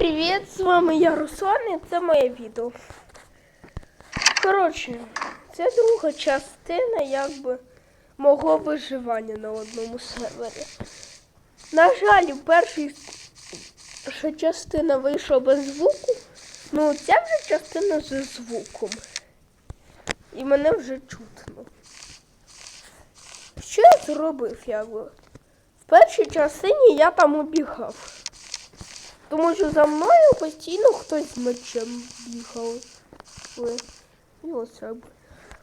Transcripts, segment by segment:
привіт! З вами я Руслан і це моє відео. Коротше, це друга частина якби мого виживання на одному сервері. На жаль, перша частина вийшла без звуку, ну ця вже частина зі звуком. І мене вже чутно. Що я зробив, якби? В першій частині я там убігав. Тому що за мною постійно хтось з мечем бігав. І так.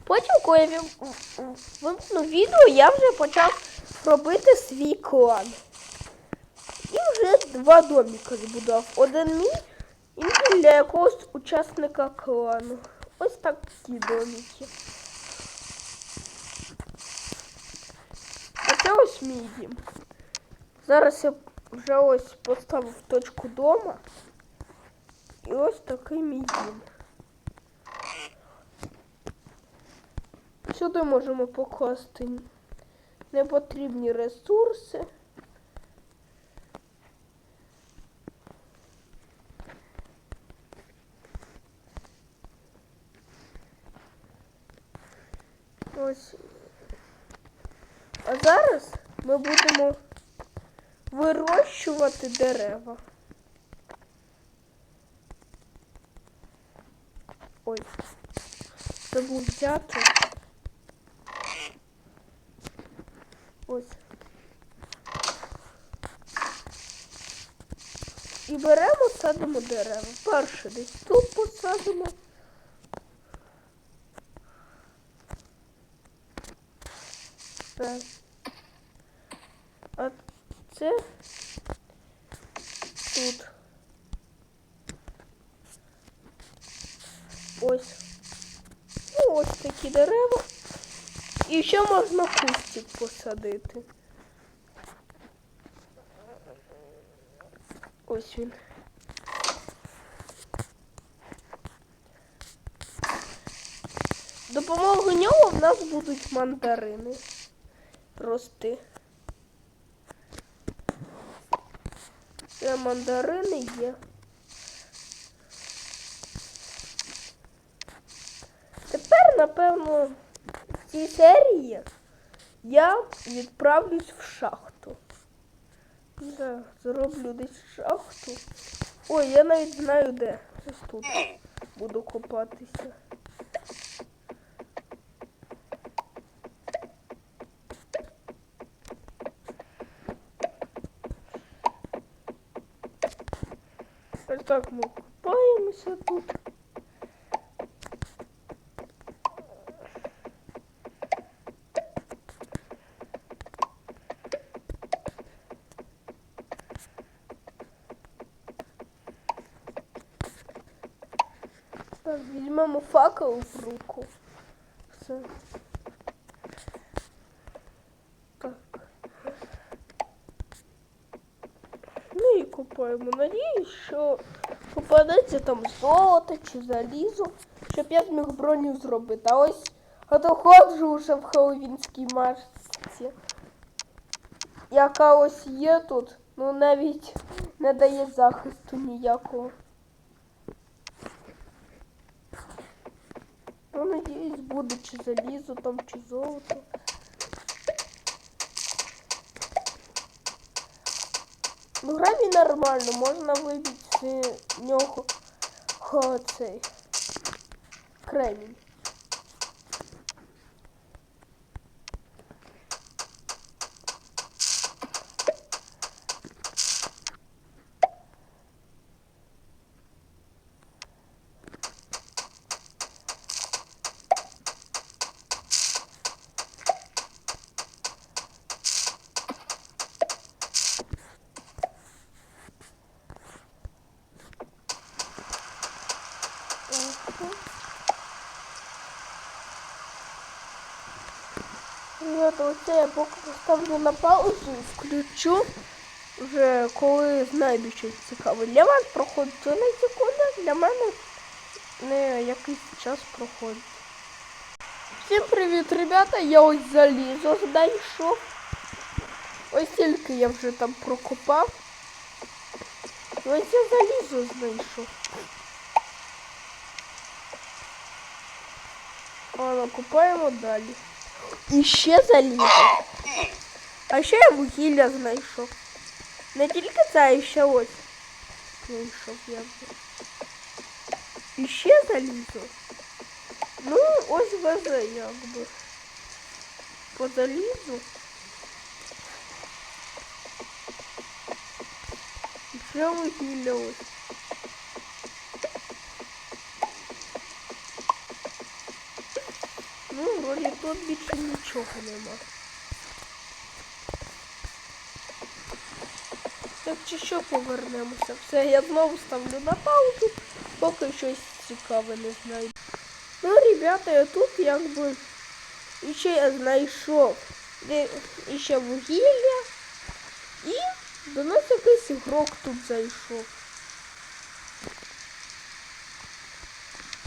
Потім, коли я вим- вимкнув відео, я вже почав робити свій клан. І вже два доміка збудував. Один мій, інший для якогось учасника клану. Ось такі доміки. А це ось мій дім. Зараз я вже ось поставив точку дома. І ось такий мій дім. Сюди можемо покласти непотрібні ресурси. Ось. А зараз ми будемо вирощувати дерева. Ой, забув взяти. Ось. І беремо, садимо дерева. Перше десь тут посадимо. Так. А це тут. Ось. Ну, ось такі дерева. І ще можна кустик посадити. Ось він. Допомогою нього в нас будуть мандарини рости. Це мандарини є. Тепер, напевно, в цій серії я відправлюсь в шахту. Да, зроблю десь шахту. Ой, я навіть знаю де. Ось тут буду копатися. Так ми купаємося тут. Так, візьмемо факел в руку. Все. Так. Ну і купаємо. Надіюсь, що попадеться там золото чи залізо, щоб я зміг броню зробити. А ось а то ходжу вже в хеллоуінській масці. Яка ось є тут, ну навіть не дає захисту ніякого. Ну, надіюсь, буде чи залізо там, чи золото. Ну, гравій нормально, можна вибити з нього цей кремінь. Ребята, оце я поки поставлю на паузу і включу вже коли знайду щось цікаве. Для вас проходить не секунда, для мене не якийсь час проходить. Всім привіт, ребята! Я ось залізо знайшов. Ось тільки я вже там прокопав. Ось я залізо знайшов. А, накупаємо далі. І ще залізо. А ще я вугілля знайшов. Не тільки це, а ще ось. Знайшов я вже. І ще залізо. Ну, ось везе якби. По залізу. І ще вугілля ось. Ну, тут більше нічого нема. Так чи що повернемося? Все, я знову ставлю на паузу, поки щось цікаве не знайду. Ну, ребята, я тут якби іще я знайшов де- іще вугілля і до нас якийсь ігрок тут зайшов.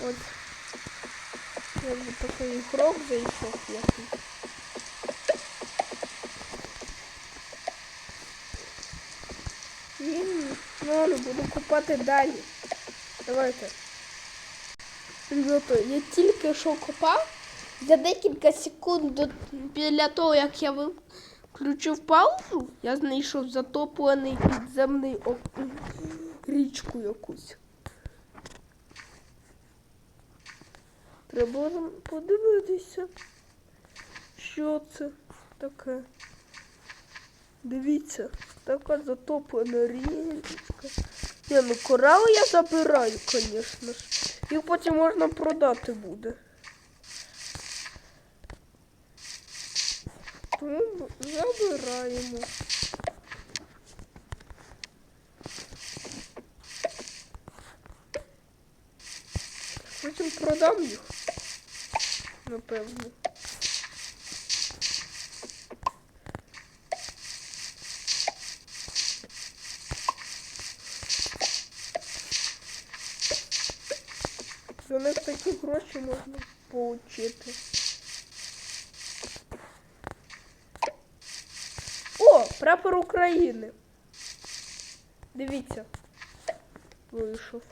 От. Якби такий ігрок зайшов якийсь. Він, ну, буду купати далі. Давайте. Я тільки що копав. За декілька секунд після того, як я включив паузу, я знайшов затоплений підземний річку якусь. Треба подивитися, що це таке. Дивіться, така затоплена річка. Ні, ну корали я забираю, звісно ж. Їх потім можна продати буде. Тому забираємо. Потім продам їх. Напевно. За них такі гроші можна получити. О, прапор України. Дивіться. Вийшов.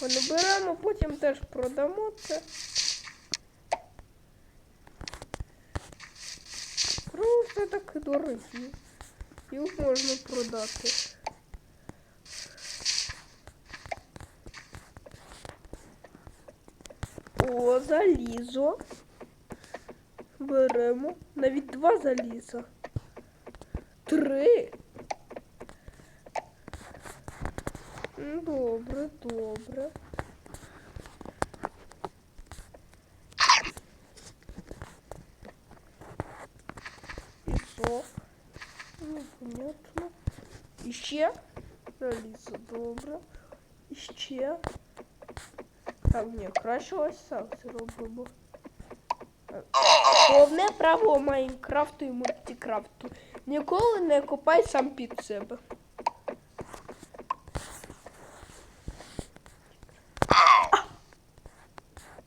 Понаберемо, потім теж продамо це. Просто так дорогі. Їх можна продати. О, залізо. Беремо. Навіть два заліза. Три. Добре, добре. Пісок. Ну, понятно. І ще залізо, добре. І ще. Так, ні, краще ось так зробимо. Головне правило Майнкрафту і мультикрафту. Ніколи не копай сам під себе.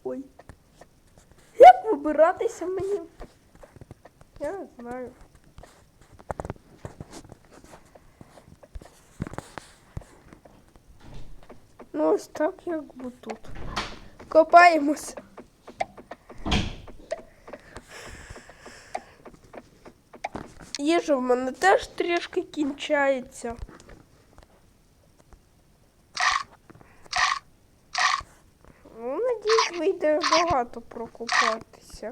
Ой. Як вибиратися мені? Я не знаю. Ну, ось так, якби тут. Копаємось. Їжа в мене теж трішки кінчається. Ну, надіюсь, вийде багато прокопатися.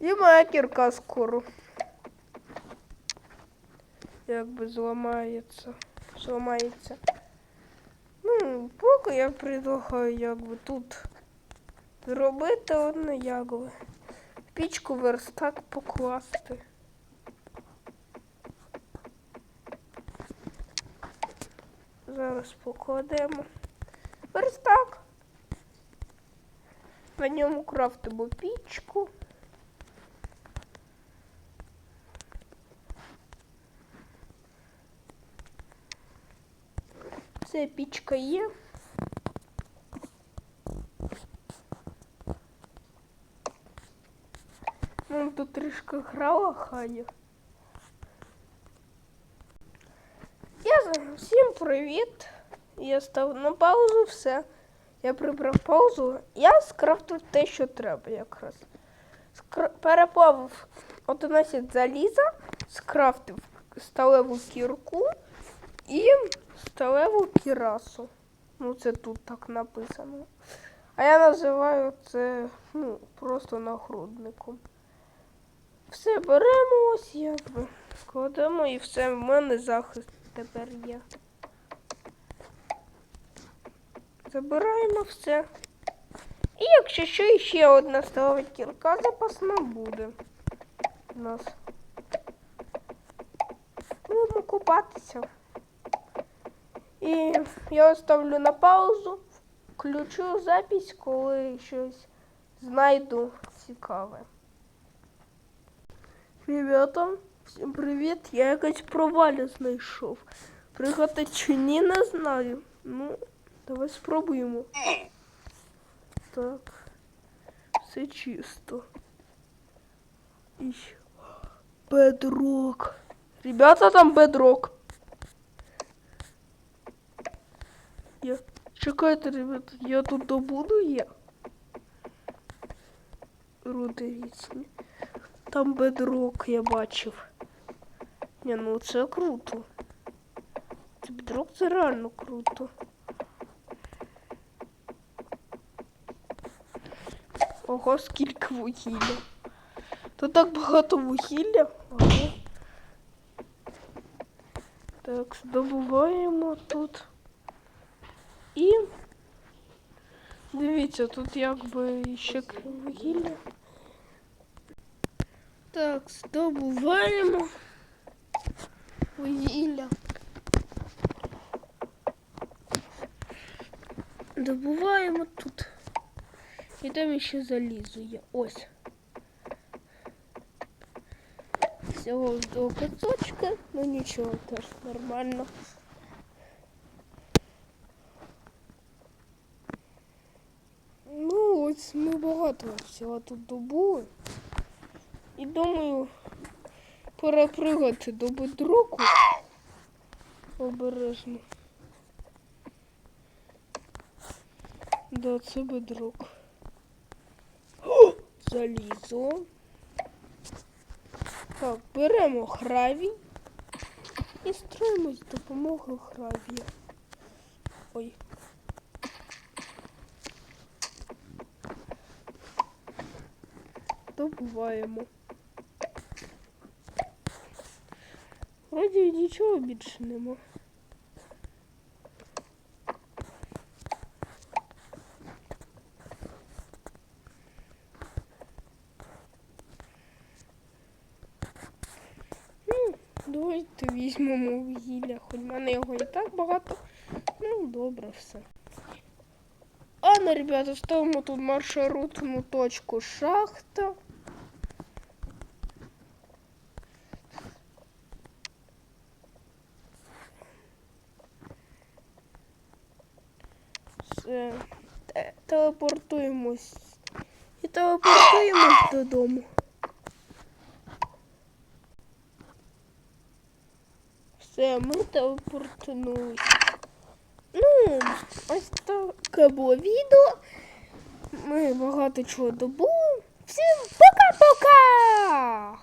І моя кірка скоро. Якби зламається. Зламається. Ну, поки я предлагаю якби тут зробити одне якби. Пічку верстак покласти. Зараз покладемо. Верстак. На ньому крафтимо пічку. Це пічка є. Ну, тут трішки грала Ханя. всім привіт. Я став на паузу, все. Я прибрав паузу. Я скрафтив те, що треба якраз. Скр... Переплавив 11 заліза, скрафтив сталеву кірку і сталеву кірасу. Ну, це тут так написано. А я називаю це ну, просто нагрудником. Все беремо ось якби. Кладемо і все, в мене захист тепер є. Забираємо все. І якщо що, ще одна сталева кірка запасна буде у нас. Будемо купатися. І я ставлю на паузу, включу запись, коли щось знайду цікаве. Ребята, всім привіт! Я якось провалю знайшов. Пригати чи ні, не знаю. Ну, давай спробуємо. Так. Все чисто. І бедрок. Ребята, там бедрок. Я... Чекайте, ребята, я тут добуду я. Руди різні. Там бедрок я бачив. Ні, ну це круто. Це бедрок це реально круто. Ого, скільки вугілля. Тут так багато вугілля. Ого. Так, здобуваємо тут. І дивіться, тут якби ще вугілля. Так, здобуваємо вугілля. Добуваємо тут. І там ще залізо є. Ось. Всього до кусочка, ну нічого, теж нормально. Ось ми багато всього тут добули. І думаю, пора пригати до бедроку. Обережно. Да, це бедрок. Залізо. Так, беремо гравій і строїмо з допомогою гравія. Ой. Добуваємо. Вроді нічого більше нема. Ну, давайте візьмемо вугілля, хоч в мене його і так багато. Ну, добре все. Ладно, ребята, ставимо тут маршрутну точку шахта. Все. Те- Телепортуємось. І телепортуємось додому. Все, ми телепортнулись. Ну, ось таке було відео. Ми багато чого добули. Всім пока-пока!